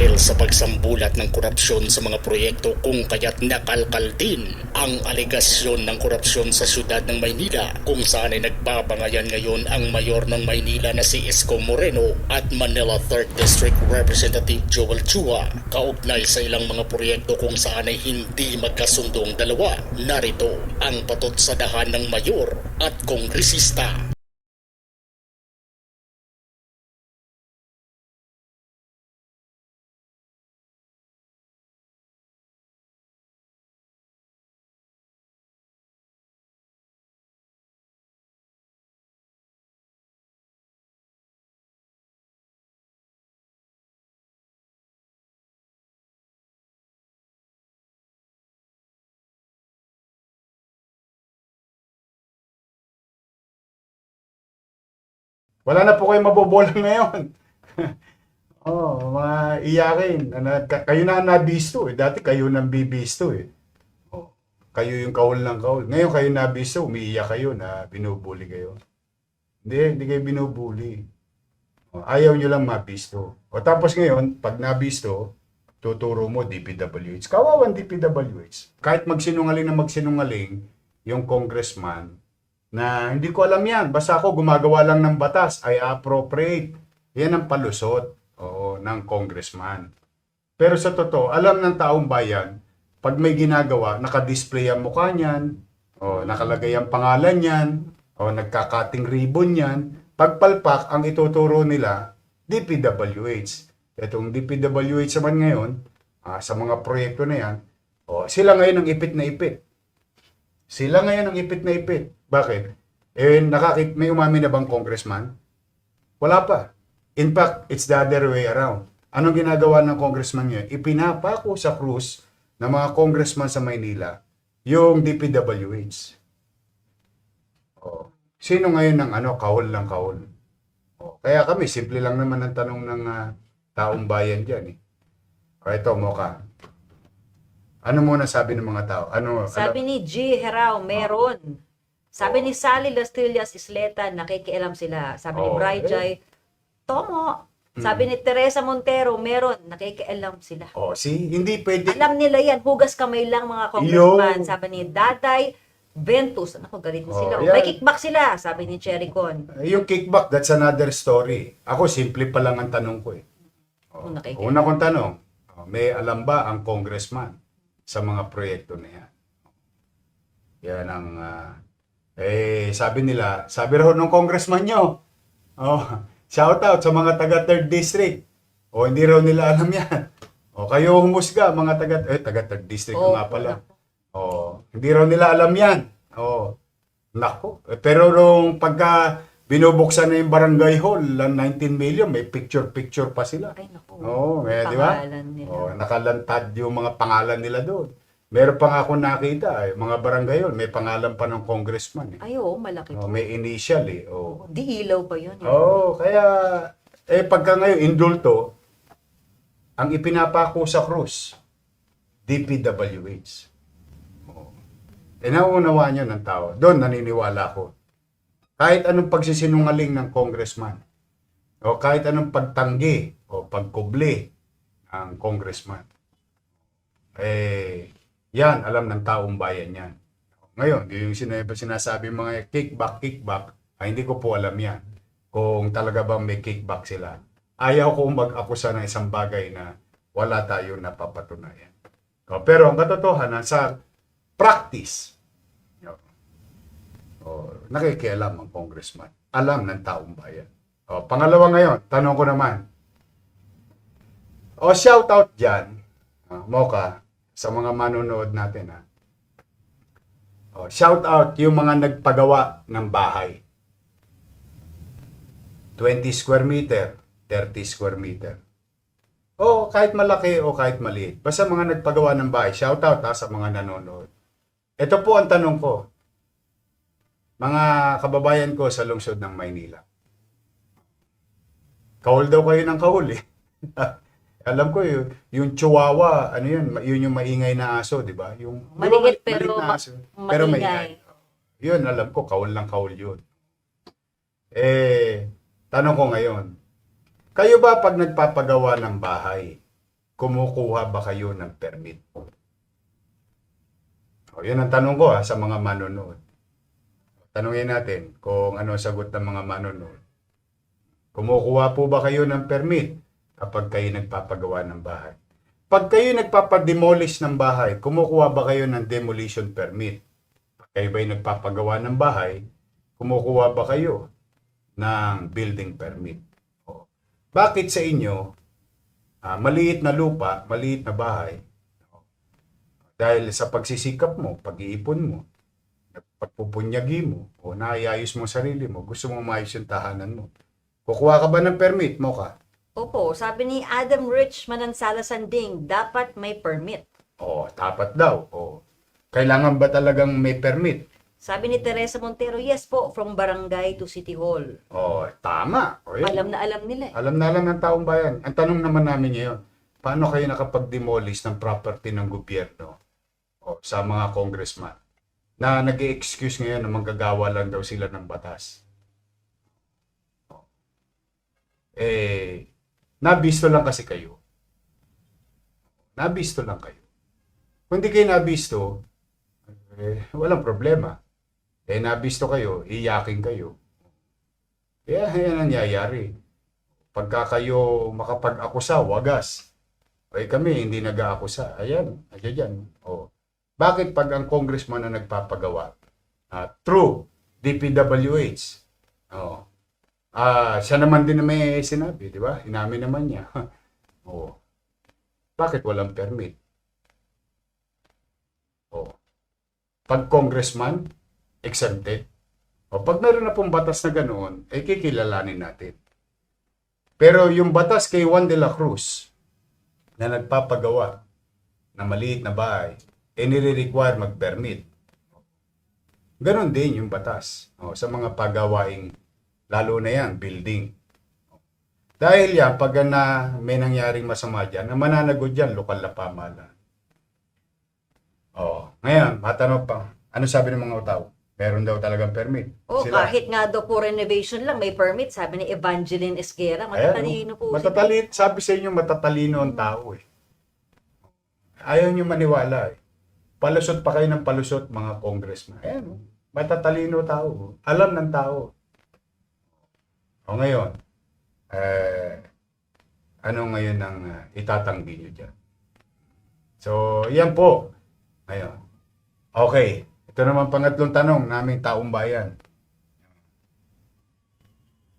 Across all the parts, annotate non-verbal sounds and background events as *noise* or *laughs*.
Dahil sa pagsambulat ng korupsyon sa mga proyekto kung kaya't nakalkal din ang alegasyon ng korupsyon sa syudad ng Maynila kung saan ay nagbabangayan ngayon ang mayor ng Maynila na si Isko Moreno at Manila 3rd District Representative Joel Chua kaugnay sa ilang mga proyekto kung saan ay hindi magkasundong dalawa. Narito ang patotsadahan ng mayor at kongresista. Wala na po kayong mabobola *laughs* ngayon. oh, mga iyakin. Ano, ka- kayo na ang nabisto eh. Dati kayo nang bibisto eh. Oh, kayo yung kahol ng kahol. Ngayon kayo nabisto, umiiyak kayo na binubuli kayo. Hindi, hindi kayo binubuli. Oh, ayaw nyo lang mabisto. O tapos ngayon, pag nabisto, tuturo mo DPWH. Kawawan DPWH. Kahit magsinungaling na magsinungaling, yung congressman, na hindi ko alam yan. Basta ako gumagawa lang ng batas, ay appropriate. Yan ang palusot oo, ng congressman. Pero sa totoo, alam ng taong bayan, pag may ginagawa, nakadisplay ang mukha niyan, o nakalagay ang pangalan niyan, o nagkakating ribbon niyan, pagpalpak ang ituturo nila, DPWH. Itong DPWH naman ngayon, ah, sa mga proyekto na yan, o, sila ngayon ang ipit na ipit. Sila ngayon ang ipit na ipit. Bakit? Eh, nakakit, may umamin na bang congressman? Wala pa. In fact, it's the other way around. Anong ginagawa ng congressman ngayon? Ipinapako sa krus ng mga congressman sa Maynila yung DPWH. Oh. Sino ngayon ng ano, kahol ng kahol? Oh. Kaya kami, simple lang naman ang tanong ng ah, taong bayan dyan. Eh. O ito, Moka. Ano muna sabi ng mga tao? Ano, Sabi ni G. Herao, meron. Sabi ni Sally Lastillas Isleta, nakikialam sila. Sabi ni Oh, Bri eh. Jai, Tomo. Sabi ni Teresa Montero, meron. Nakikialam sila. Oh, see, hindi pwede. Alam nila yan, hugas kamay lang mga congressman. Yo. Sabi ni Daday Ventus, ano galit na Oh, sila. yan. May kickback sila, sabi ni Cherry Con. Eh, Yung kickback, that's another story. Ako, simple pa lang ang tanong ko eh. Oh, Oh. Una kong tanong, oh, may alam ba ang congressman sa mga proyekto na yan? Yan ang, ah, eh, sabi nila, sabi raw ng congressman nyo, oh, *laughs* shout out sa mga taga 3rd district. O, hindi raw nila alam yan. O, kayo humusga, mga taga, eh, taga 3rd district Oh, nga pala. Oh, hindi raw nila alam yan. Oh, nako. Eh, Pero nung pagka binubuksan na yung barangay hall, ang 19 million, may picture-picture pa sila. Ay, naku. Oo, oh, eh, di ba? Pangalan nila. Oh, nakalantad yung mga pangalan nila doon. Meron pa nga ako nakita, eh, mga barangay hall, may pangalan pa ng congressman. Eh. Ay, oo, malaki. Oh, may initial eh. Oh. Di ilaw pa yun. eh. Oo, kaya, eh pagka ngayon, indulto, ang ipinapako sa krus, DPWH. Oo. Eh, nauunawaan nyo ng tao. Doon, naniniwala ko. Kahit anong pagsisinungaling ng congressman, o kahit anong pagtanggi, o pagkubli ng congressman, eh, yan, alam ng taong bayan yan. Ngayon, yung sinabi, sinasabi mga kickback, kickback, ay hindi ko po alam yan. Kung talaga bang may kickback sila. Ayaw ko mag-akusa ng isang bagay na wala tayo napapatunayan. Pero ang katotohanan sa practice, o, nakikialam ang congressman. Alam ng taong bayan. O, pangalawa ngayon, tanong ko naman. O shout out dyan, ah, Mocha, sa mga manonood natin ha. O, shout out yung mga nagpagawa ng bahay. 20 square meter, 30 square meter. O kahit malaki o kahit maliit. Basta mga nagpagawa ng bahay, shout out ha, sa mga nanonood. Ito po ang tanong ko. Mga kababayan ko sa lungsod ng Maynila. Kahol daw kayo ng kahol eh. *laughs* Alam ko yung, yung chihuahua, ano yun, yun yung maingay na aso, di ba? Yung di ba Maliit mali- pero na aso, pero maingay. maingay. Yun, alam ko, kahol lang kahol yun. Eh, tanong ko ngayon, kayo ba pag nagpapagawa ng bahay, kumukuha ba kayo ng permit? O, yun ang tanong ko ha, sa mga manonood. Tanungin natin kung ano ang sagot ng mga manonood. Kumukuha po ba kayo ng permit kapag kayo nagpapagawa ng bahay? Pag kayo nagpapademolish ng bahay, kumukuha ba kayo ng demolition permit? Pag kayo ba'y nagpapagawa ng bahay, kumukuha ba kayo ng building permit? O, bakit sa inyo, ah, maliit na lupa, maliit na bahay, dahil sa pagsisikap mo, pag-iipon mo, pagpupunyagi mo, o naayayos mo sarili mo, gusto mo maayos yung tahanan mo. Kukuha ka ba ng permit mo ka? Opo, sabi ni Adam Rich Manansala Sanding, dapat may permit. O, tapat daw. O, kailangan ba talagang may permit? Sabi ni Teresa Montero, yes po, from barangay to city hall. O, tama. O, yun. Alam na alam nila eh. Alam na alam ng taong bayan. Ang tanong naman namin ngayon, paano kayo nakapag-demolish ng property ng gobyerno o sa mga congressman na nag excuse ngayon na manggagawa lang daw sila ng batas? Eh, nabisto lang kasi kayo. Nabisto lang kayo. Kung di kayo nabisto, eh, walang problema. Eh, nabisto kayo, iyakin kayo. Kaya yan ang nangyayari pagka kayo makapag-akusa, wagas. Ay kami, hindi nag-aakusa. Ayan, ayan dyan. O. Bakit pag ang congressman na nagpapagawa, ah, true, DPWH, o, ah, siya naman din na may sinabi, di ba? Inamin naman niya. *laughs* o. Bakit walang permit? O. Pag congressman, exempted. O pag meron na pong batas na ganoon, ay kikilalanin natin. Pero yung batas kay Juan de la Cruz na nagpapagawa na maliit na bahay, eh nire-require mag-permit. Ganon din yung batas o, sa mga pagawaing, lalo na yan, building. Dahil yan, pag na may nangyaring masama dyan, na mananagot dyan, lokal na pamahalaan. Oh, ngayon, matanong pa, ano sabi ng mga tao? Meron daw talagang permit. O kahit nga daw po renovation lang, may permit. Sabi ni Evangeline Esguera, matatalino po. Matatalino, sabi sa inyo, matatalino ang tao eh. Ayaw nyo maniwala eh. Palusot pa kayo ng palusot, mga congressman. Ayan, oh. matatalino tao. Alam ng tao. O ngayon, eh, ano ngayon ang uh, itatanggi nyo dyan? So, yan po. Ngayon. Okay. Ito naman pangatlong tanong naming taong bayan.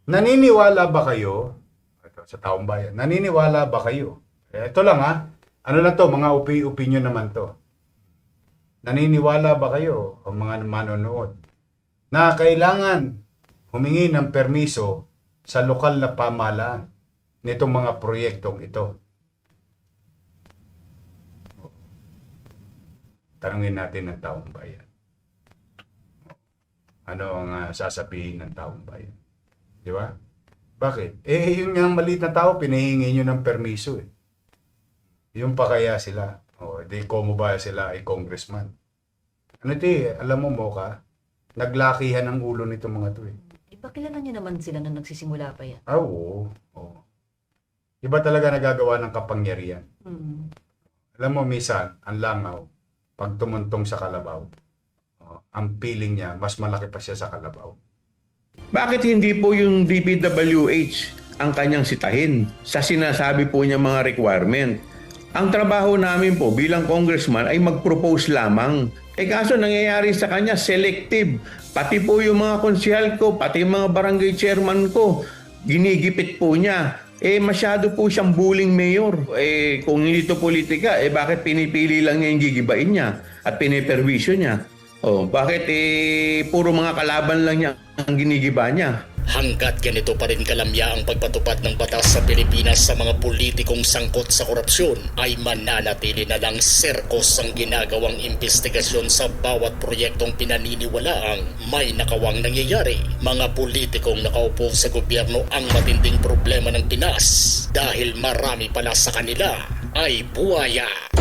Naniniwala ba kayo, ito, sa taong bayan, naniniwala ba kayo? Eh, ito lang ha, ano lang to, mga opi opinion naman to. Naniniwala ba kayo, o mga manonood, na kailangan humingi ng permiso sa lokal na pamahalaan nitong mga proyektong ito? Tanungin natin ng taong bayan. Ano ang ah, sasabihin ng taong bayan? Di ba? Bakit? Eh, yung nga maliit na tao, pinahingi nyo ng permiso eh. Yung pa kaya sila. O, di komo ba sila ay congressman? Ano ti, alam mo mo ka, naglakihan ang ulo nito mga to eh. Iba kilala niyo naman sila nung nagsisimula pa yan. Ah, oo. oo. Iba talaga nagagawa ng kapangyarihan. Hmm. Alam mo, misan, ang langaw, pag tumuntong sa kalabaw, oh, ang feeling niya, mas malaki pa siya sa kalabaw. Bakit hindi po yung DPWH ang kanyang sitahin sa sinasabi po niya mga requirement? Ang trabaho namin po bilang congressman ay mag-propose lamang. Eh kaso nangyayari sa kanya selective. Pati po yung mga konsyal ko, pati yung mga barangay chairman ko, ginigipit po niya. Eh masyado po siyang bullying mayor. Eh kung hindi to politika, eh bakit pinipili lang niya yung gigibain niya at piniperwisyo niya? Oh, bakit eh puro mga kalaban lang niya ang ginigiba niya? Hanggat ganito pa rin kalamya ang pagpatupad ng batas sa Pilipinas sa mga politikong sangkot sa korupsyon, ay mananatili na lang serkos ang ginagawang investigasyon sa bawat proyektong pinaniniwalaang may nakawang nangyayari. Mga politikong nakaupo sa gobyerno ang matinding problema ng Pinas dahil marami pala sa kanila ay buwaya.